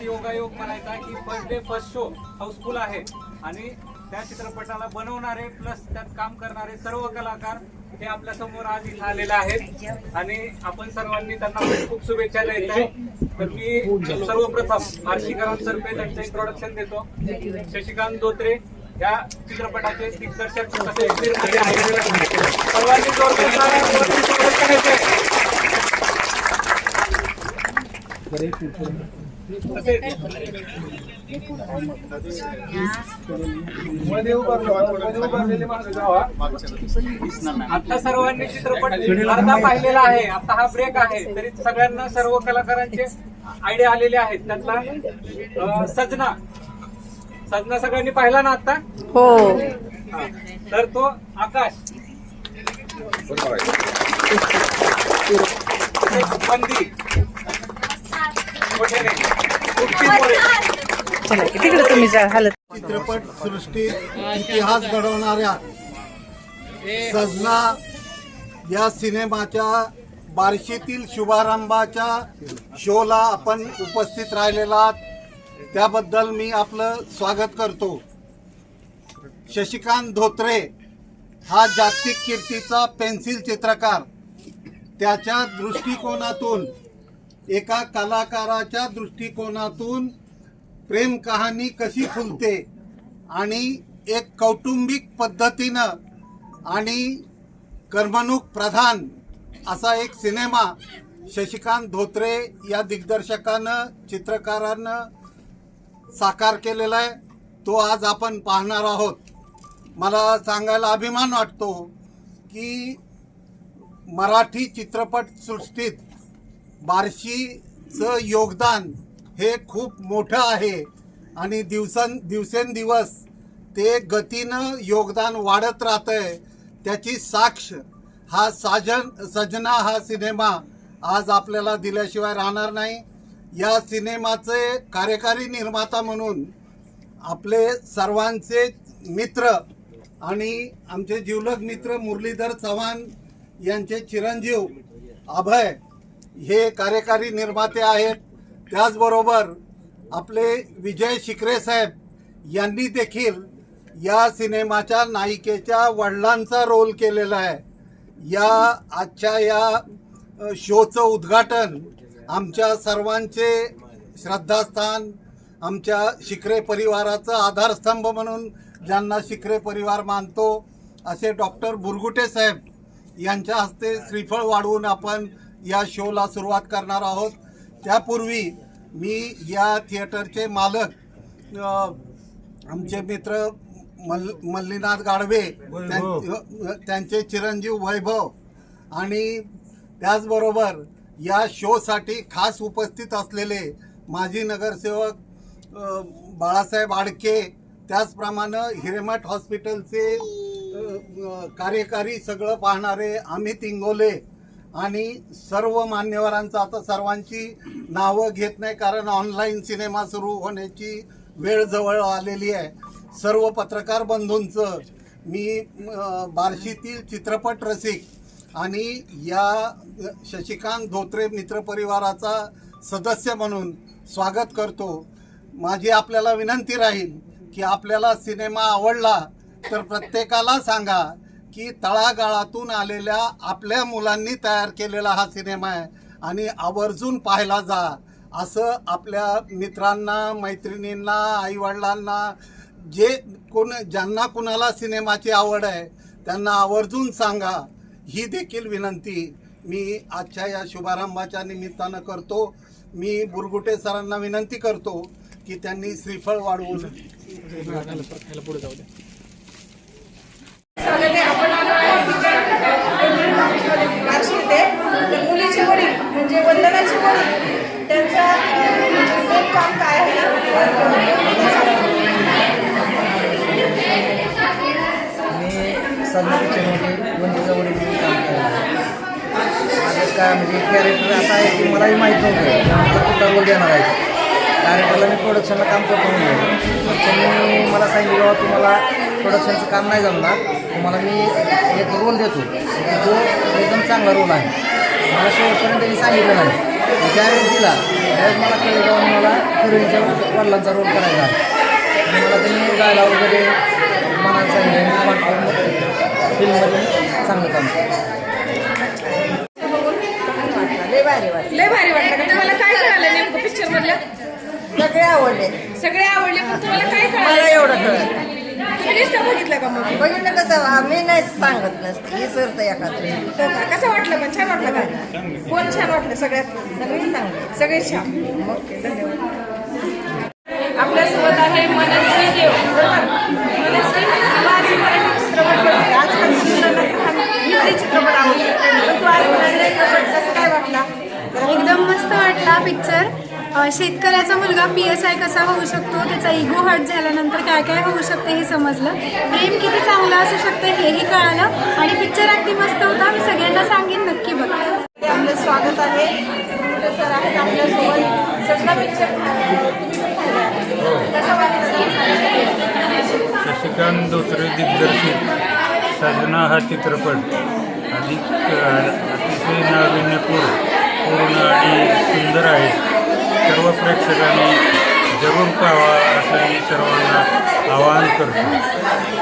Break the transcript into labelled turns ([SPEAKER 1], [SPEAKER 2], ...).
[SPEAKER 1] एक योगायोग म्हणायचा की first day first show housefull आहे. आणि त्या चित्रपटाला बनवणारे प्लस त्यात काम करणारे सर्व कलाकार हे आपल्यासमोर आज इथं आलेले आहेत. आणि आपण सर्वांनी त्यांना खूप शुभेच्छा द्यायच्या तर मी सर्वप्रथम आरशीकरांतर्फे त्यांचं इंट्रोडक्शन देतो. शशिकांत धोत्रे या चित्रपटाचे दिग्दर्शक सर्वांनी आता सर्वांनी चित्रपट अर्धा पाहिलेला आहे. आता हा ब्रेक आहे. तरी सगळ्यांना सर्व कलाकारांचे आयडिया आलेले आहेत. त्यातला सजना. सजना सगळ्यांनी पाहिला ना आता?
[SPEAKER 2] हो.
[SPEAKER 1] तर तो आकाश. बंदी. मोठे.
[SPEAKER 2] चला की तिकडे तुम्ही जा हालत.
[SPEAKER 3] चित्रपट सृष्टीत इतिहास घडवणाऱ्या सजना या सिनेमाच्या बार्शीतील शुभारंभाच्या शोला आपण उपस्थित राहिलेला आहात. त्याबद्दल मी आपलं स्वागत करतो. शशिकांत धोत्रे हा जागतिक कीर्तीचा पेन्सिल चित्रकार. त्याच्या दृष्टिकोनातून एका कलाकाराच्या दृष्टिकोनातून प्रेम कहाणी कशी फुलते आणि एक कौटुंबिक पद्धतीनं आणि करमणूक प्रधान असा एक सिनेमा शशिकांत धोत्रे या दिग्दर्शकानं चित्रकारानं साकार केलेला आहे. तो आज आपण पाहणार आहोत. मला सांगायला अभिमान वाटतो की मराठी चित्रपटसृष्टीत बार्शीचं योगदान हे खूप मोठं आहे. आणि दिवसन दिवसेंदिवस ते गतीनं योगदान वाढत राहतं आहे त्याची साक्ष हा साजन सजना हा सिनेमा आज आपल्याला दिल्याशिवाय राहणार नाही. या सिनेमाचे कार्यकारी निर्माता म्हणून आपले सर्वांचे मित्र आणि आमचे जिवलग मित्र मुरलीधर चव्हाण यांचे चिरंजीव अभय हे कार्यकारी निर्माते आहेत. त्याचबरोबर आपले विजय शिकरे साहेब यांनी देखील या सिनेमाच्या नायिकेच्या वडिलांचा रोल केलेला आहे. या आजच्या या शोचं उद्घाटन आमच्या सर्वांचे श्रद्धास्थान आमच्या शिकरे परिवाराचं आधारस्तंभ म्हणून ज्यांना शिकरे परिवार मानतो असे डॉक्टर बुरगुटे साहेब यांच्या हस्ते श्रीफळ वाढवून आपण या शोला सुरुवात करणार आहोत. त्यापूर्वी मी या थिएटरचे मालक आमचे मित्र मल मल्लीनाथ गाडवे त्यां- त्यांचे चिरंजीव वैभव आणि त्याचबरोबर या शोसाठी खास उपस्थित असलेले माजी नगरसेवक बाळासाहेब आडके त्याचप्रमाणे हिरेमठ हॉस्पिटलचे कार्यकारी सगळं पाहणारे अमित इंगोले आणि सर्व मान्यवरांचं आता सर्वांची नावं घेत नाही कारण ऑनलाईन सिनेमा सुरू होण्याची वेळ जवळ आलेली आहे. सर्व पत्रकार बंधूंचं मी बार्शीतील चित्रपट रसिक आणि या शशिकांत धोत्रे मित्रपरिवाराचा सदस्य म्हणून स्वागत करतो. माझी आपल्याला विनंती राहील की आपल्याला सिनेमा आवडला तर प्रत्येकाला सांगा. की तळागाळातून आलेल्या आपल्या मुलांनी तयार केलेला हा सिनेमा आहे. आणि आवर्जून पाहायला जा असं आपल्या मित्रांना मैत्रिणींना आईवडिलांना जे कोण ज्यांना कुणाला सिनेमाची आवड आहे त्यांना आवर्जून सांगा. ही देखील विनंती मी आजच्या या शुभारंभाच्या निमित्तानं करतो. मी बुरगुटे सरांना विनंती करतो की त्यांनी श्रीफळ वाढवून
[SPEAKER 4] बार्शी येथे तर मुलीचे वडील म्हणजे वंदनाचे वडील त्यांचा अं, म्हणजे खूप काम काय आहे
[SPEAKER 5] मी वंदीचा वडील काम केलं माझं काय म्हणजे कॅरेक्टर असं आहे की मलाही माहीत नव्हतं. मला कुठला रोल देणार आहे? कॅरेक्टरला मी प्रोडक्शनला काम करतो म्हणजे त्यांनी मला सांगितलं बाबा तुम्हाला प्रोडक्शनचं काम नाही जमणार. तुम्हाला मी एक रोल देतो. जो एकदम चांगला रोल आहे. मला शेवटपर्यंत त्यांनी सांगितलं नाही. त्यावेळेस दिला. त्यावेळेस मला कळलं जाऊन मला हिरोईनच्या वडिलांचा रोल करायचा मला त्यांनी गायला वगैरे मनात सांगितलं मी वाटलं मग फिल्ममध्ये चांगलं काम.
[SPEAKER 6] लय भारी वाटलं.
[SPEAKER 4] लय भारी वाटलं का? तुम्हाला काय कळालं नेमकं पिक्चर मधलं?
[SPEAKER 6] सगळे आवडले.
[SPEAKER 4] सगळे आवडले पण तुम्हाला काय
[SPEAKER 6] मला
[SPEAKER 4] कळालं?
[SPEAKER 6] एवढं कळलं.
[SPEAKER 4] तुम्ही नुसतं बघितलं का मग?
[SPEAKER 6] बघितलं कसं आम्ही नाही सांगत नसते. ही एखादं
[SPEAKER 4] हो का? कसं वाटलं पण? छान वाटलं का? कोण छान वाटलं? सगळ्यात
[SPEAKER 6] सगळे चांगले.
[SPEAKER 4] सगळे छान. ओके धन्यवाद. आपल्यासोबत आहे मनस्वी देव मनस्वी माझी मराठी चित्रपट बघते आजकाल चित्रपट हा हिंदी चित्रपट आवडतो पण तू आज मराठी चित्रपट कसं काय वाटला
[SPEAKER 7] एकदम मस्त वाटला पिक्चर शेतकऱ्याचा मुलगा पी एस आय कसा होऊ शकतो? त्याचा इगो हर्ट झाल्यानंतर काय काय होऊ शकते हे समजलं. प्रेम किती चांगलं असू शकतं हेही कळालं. आणि पिक्चर अगदी मस्त होता. मी सगळ्यांना सांगेन नक्की बघा.
[SPEAKER 4] ते आपलं स्वागत आहे. मुलं सर आहेत आपल्यासोबत. सगळा पिक्चर
[SPEAKER 8] शशिकांत धोत्रे दिग्दर्शित. सजना हा चित्रपट. अधिक अतिशय नाविन्यपूर्ण. पूर्ण आणि सुंदर आहे. सर्व प्रेक्षकांनी जरूर पाहावा असं मी सर्वांना आवाहन करतो.